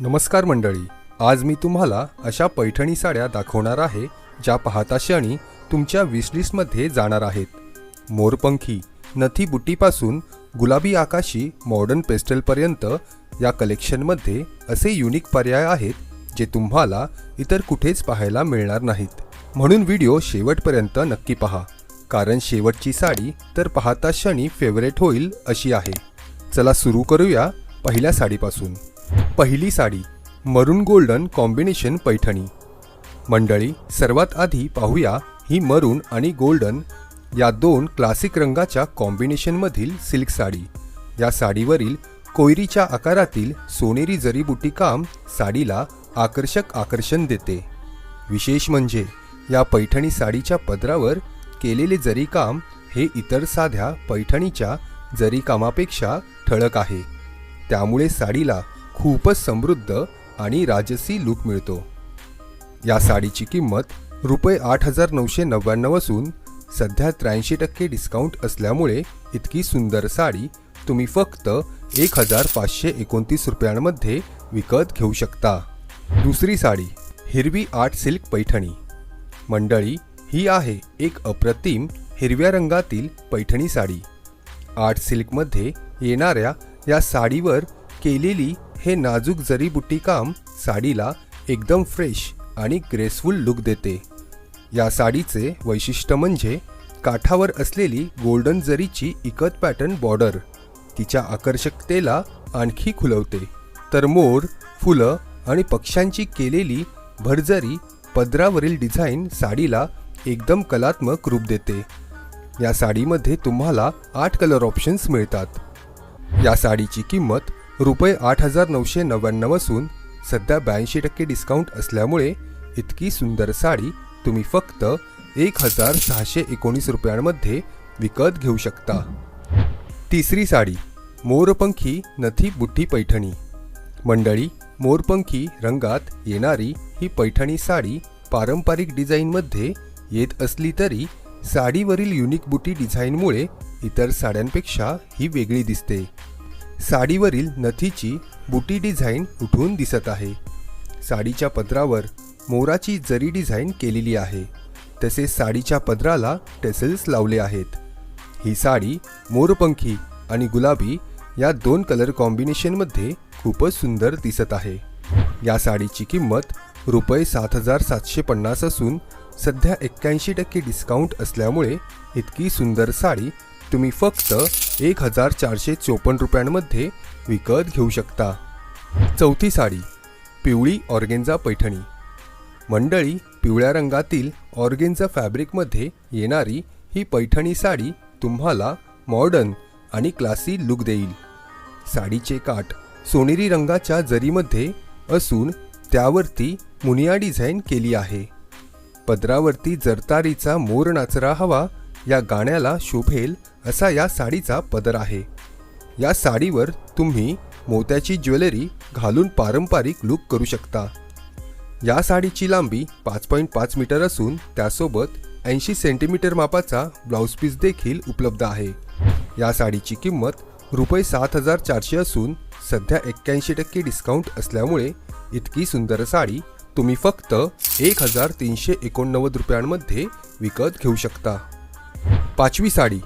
नमस्कार मंडळी. आज मी तुम्हाला अशा पैठणी साड्या दाखवणार आहे ज्या पाहता क्षणी तुमच्या विशलिस्टमध्ये जाणार आहेत. मोरपंखी नथी बुट्टीपासून गुलाबी आकाशी मॉडर्न पेस्टलपर्यंत या कलेक्शनमध्ये असे युनिक पर्याय आहेत जे तुम्हाला इतर कुठेच पाहायला मिळणार नाहीत. म्हणून व्हिडिओ शेवटपर्यंत नक्की पहा. कारण शेवटची साडी तर पाहता क्षणी फेवरेट होईल अशी आहे. चला सुरू करूया पहिल्या साडीपासून. पहिली साडी मरून गोल्डन कॉम्बिनेशन पैठणी. मंडळी सर्वात आधी पाहूया ही मरून आणि गोल्डन या दोन क्लासिक रंगाच्या कॉम्बिनेशनमधील सिल्क साडी. या साडीवरील कोयरीच्या आकारातील सोनेरी जरीबुटी काम साडीला आकर्षक आकर्षण देते. विशेष म्हणजे या पैठणी साडीच्या पदरावर केलेले जरीकाम हे इतर साध्या पैठणीच्या जरीकामापेक्षा ठळक आहे. त्यामुळे साडीला खूपच समृद्ध आणि राजसी लूक मिळतो. या साडीची किंमत रुपये आठ हजार नऊशे नव्याण्णव असून सध्या त्र्याऐंशी टक्के डिस्काउंट असल्यामुळे इतकी सुंदर साडी तुम्ही फक्त एक हजार पाचशे एकोणतीस रुपयांमध्ये विकत घेऊ शकता. दुसरी साडी हिरवी आर्ट सिल्क पैठणी. मंडळी ही आहे एक अप्रतिम हिरव्या रंगातील पैठणी साडी. आर्ट सिल्कमध्ये येणाऱ्या या साडीवर केलेली हे नाजूक जरीबुट्टी काम साडीला एकदम फ्रेश आणि ग्रेसफुल लुक देते. या साडीचे वैशिष्ट्य म्हणजे काठावर असलेली गोल्डन जरीची इकत पॅटर्न बॉर्डर तिच्या आकर्षकतेला आणखी खुलवते. तर मोर फुलं आणि पक्ष्यांची केलेली भरजरी पदरावरील डिझाईन साडीला एकदम कलात्मक रूप देते. या साडीमध्ये तुम्हाला आठ कलर ऑप्शन्स मिळतात. या साडीची किंमत रुपये आठ हजार नऊशे नव्याण्णव असून सध्या ब्याऐंशी टक्के डिस्काउंट असल्यामुळे इतकी सुंदर साडी तुम्ही फक्त एक हजार सहाशे एकोणीस रुपयांमध्ये विकत घेऊ शकता. तिसरी साडी मोरपंखी नथी बुट्टी पैठणी. मंडळी मोरपंखी रंगात येणारी ही पैठणी साडी पारंपरिक डिझाईनमध्ये येत असली तरी साडीवरील युनिक बुटी डिझाईनमुळे इतर साड्यांपेक्षा ही वेगळी दिसते. साडीवरील नथीची बुटी डिझाईन उठून दिसत आहे. साडीच्या पदरावर मोराची जरी डिझाईन केलेली आहे तसेच साडीच्या पदराला टेसल्स लावले आहेत. ही साडी मोरपंखी आणि गुलाबी या दोन कलर कॉम्बिनेशनमध्ये खूपच सुंदर दिसत आहे. या साडीची किंमत रुपये सात हजार सातशे पन्नास असून सध्या एक्क्याऐंशी टक्के डिस्काउंट असल्यामुळे इतकी सुंदर साडी तुम्ही फक्त एक हजार चारशे चोपन्न रुपयांमध्ये विकत घेऊ शकता. चौथी साडी पिवळी ऑर्गेन्झा पैठणी. मंडळी पिवळ्या रंगातील ऑर्गेन्झा फॅब्रिकमध्ये येणारी ही पैठणी साडी तुम्हाला मॉडर्न आणि क्लासी लुक देईल. साडीचे काठ सोनेरी रंगाच्या जरीमध्ये असून त्यावरती मुनिया डिझाईन केली आहे. पदरावरती जरतारीचा मोर नाचरा हवा या गाण्याला शोभेल असा या साडीचा पदर आहे. या साडीवर तुम्ही मोत्याची ज्वेलरी घालून पारंपरिक लुक करू शकता. या साडीची लांबी पाच पॉईंट पाच मीटर असून त्यासोबत ऐंशी सेंटीमीटर मापाचा ब्लाऊज पीस देखील उपलब्ध आहे. या साडीची किंमत रुपये सात हजार चारशे असून सध्या एक्क्याऐंशी टक्के डिस्काउंट असल्यामुळे इतकी सुंदर साडी तुम्ही फक्त एक हजार तीनशे एकोणनव्वद रुपयांमध्ये विकत घेऊ शकता. पाचवी साडी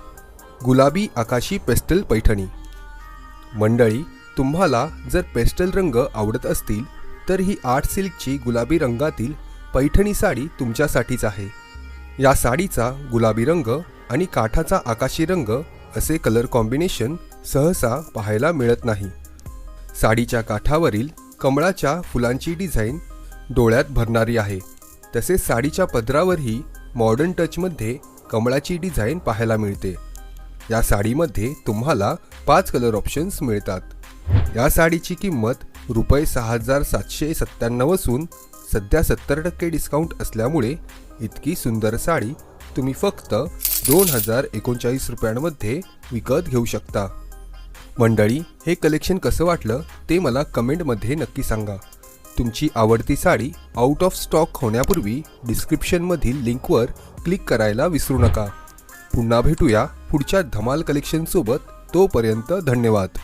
गुलाबी आकाशी पेस्टल पैठणी. मंडळी तुम्हाला जर पेस्टल रंग आवडत असतील तर ही आर्ट सिल्कची गुलाबी रंगातील पैठणी साडी तुमच्यासाठीच आहे. या साडीचा गुलाबी रंग आणि काठाचा आकाशी रंग असे कलर कॉम्बिनेशन सहसा पाहायला मिळत नाही. साडीच्या काठावरील कमळाच्या फुलांची डिझाईन डोळ्यात भरणारी आहे. तसेच साडीच्या पदरावरही मॉडर्न टचमध्ये कमळाची डिझाईन पाहायला मिळते. या साडीमध्ये तुम्हाला पाच कलर ऑप्शन्स मिळतात. या साडीची किंमत रुपये सहा हजार सातशे सत्त्याण्णव असून सध्या सत्तर टक्के डिस्काउंट असल्यामुळे इतकी सुंदर साडी तुम्ही फक्त दोन हजार एकोणचाळीस रुपयांमध्ये विकत घेऊ शकता. मंडळी हे कलेक्शन कसं वाटलं ते मला कमेंटमध्ये नक्की सांगा. तुमची आवडती साडी आउट ऑफ स्टॉक होण्यापूर्वी डिस्क्रिप्शनमधील लिंकवर क्लिक करायला विसरू नका. पुन्हा भेटूया पुढच्या धमाल कलेक्शनसोबत तोपर्यंत धन्यवाद.